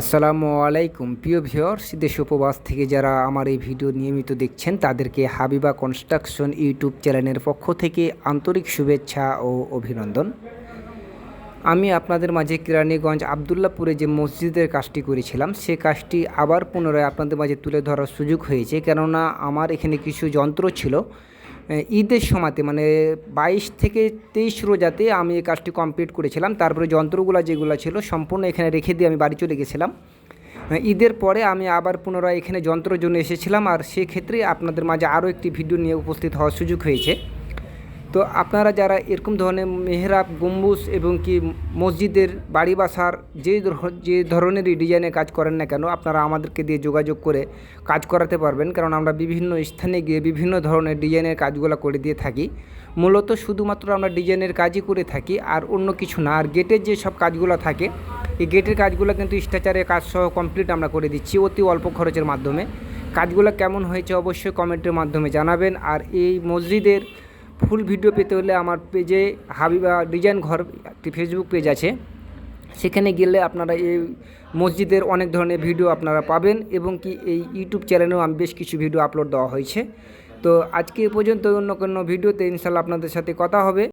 আসসালামু আলাইকুম। প্রিয় ভিউয়ার্স, দেশ উপবাস থেকে যারা আমার এই ভিডিও নিয়মিত দেখছেন, তাদেরকে হাবিবা কনস্ট্রাকশন ইউটিউব চ্যানেলের পক্ষ থেকে আন্তরিক শুভেচ্ছা ও অভিনন্দন। আমি আপনাদের মাঝে কেরানীগঞ্জ আবদুল্লাপুরে যে মসজিদের কাজটি করেছিলাম, সে কাজটি আবার পুনরায় আপনাদের মাঝে তুলে ধরার সুযোগ হয়েছে। কেননা, আমার এখানে কিছু যন্ত্র ছিল ঈদের সময়তে মানে বাইশ থেকে তেইশ রোজাতে আমি এই কাজটি কমপ্লিট করেছিলাম। তারপরে যন্ত্রগুলো যেগুলো ছিল সম্পূর্ণ এখানে রেখে দিয়ে আমি বাড়ি চলে গেছিলাম। ঈদের পরে আমি আবার পুনরায় এখানে যন্ত্রের জন্য এসেছিলাম। আর সেক্ষেত্রে আপনাদের মাঝে আরও একটি ভিডিও নিয়ে উপস্থিত হওয়ার সুযোগ হয়েছে। তো আপনারা যারা এরকম ধরনের মেহরাব, গম্বুজ এবং কি মসজিদের বাড়ি বাসার যে যে ধরনেরই ডিজাইনের কাজ করেন না কেন, আপনারা আমাদেরকে দিয়ে যোগাযোগ করে কাজ করাতে পারবেন। কারণ আমরা বিভিন্ন স্থানে গিয়ে বিভিন্ন ধরনের ডিজাইনের কাজগুলো করে দিয়ে থাকি। মূলত শুধুমাত্র আমরা ডিজাইনের কাজই করে থাকি, আর অন্য কিছু না। আর গেটের যে সব কাজগুলো থাকে, এই গেটের কাজগুলো কিন্তু স্ট্রাকচারের কাজ সহ কমপ্লিট আমরা করে দিচ্ছি অতি অল্প খরচের মাধ্যমে। কাজগুলো কেমন হয়েছে অবশ্যই কমেন্টের মাধ্যমে জানাবেন। আর এই মসজিদের ফুল ভিডিও পেতে হলে আমার পেজে হাবিবা ডিজাইন ঘর একটি ফেসবুক পেজ আছে। সেখানে গেলে আপনারা এই মসজিদের অনেক ধরনের ভিডিও আপনারা পাবেন এবং কি এই ইউটিউব চ্যানেলেও আমি বেশ কিছু ভিডিও আপলোড দেওয়া হয়েছে। তো আজকে এ পর্যন্ত অন্য কোনো ভিডিওতে ইনশাল্লাহ আপনাদের সাথে কথা হবে।